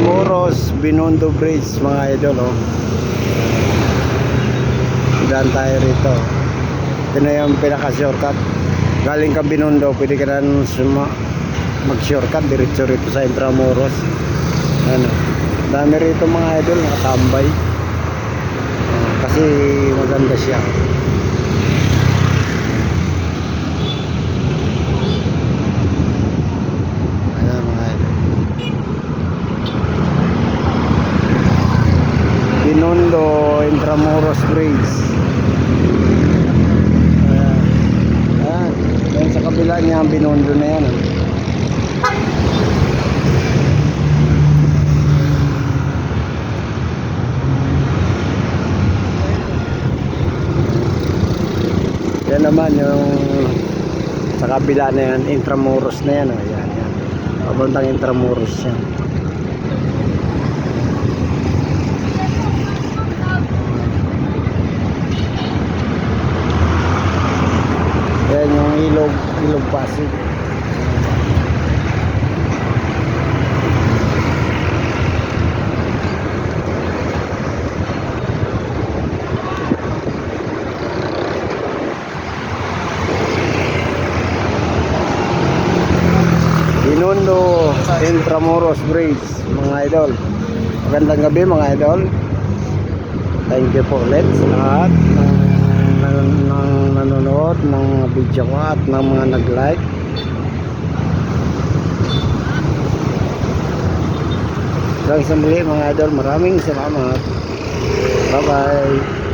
Intramuros Binondo Bridge mga idol oh. Daan tayo rito. Ito na yung pinaka-shortcut. Galing ka Binondo, pwede ka na suma mag-shortcut diretso rito sa Intramuros. Ano, dami rito mga idol nakatambay. Ah, kasi maganda siya. Ayan mga idol. Binondo Intramuros Bridge. Ayan. Ayan. Ayan sa kabila niya ang Binondo na yan. Yan naman yung sa kabila na yan, Intramuros na yan. Oh. Yan. Papuntang Intramuros yan. Yung ilog, ilog Pasig. Binondo Intramuros Bridge mga idol magandang gabi mga idol thank you po ulit sa ng, ng, nanonood ng mga video ko at ng mga nag like hanggang sa muli mga idol. Maraming salamat. Bye bye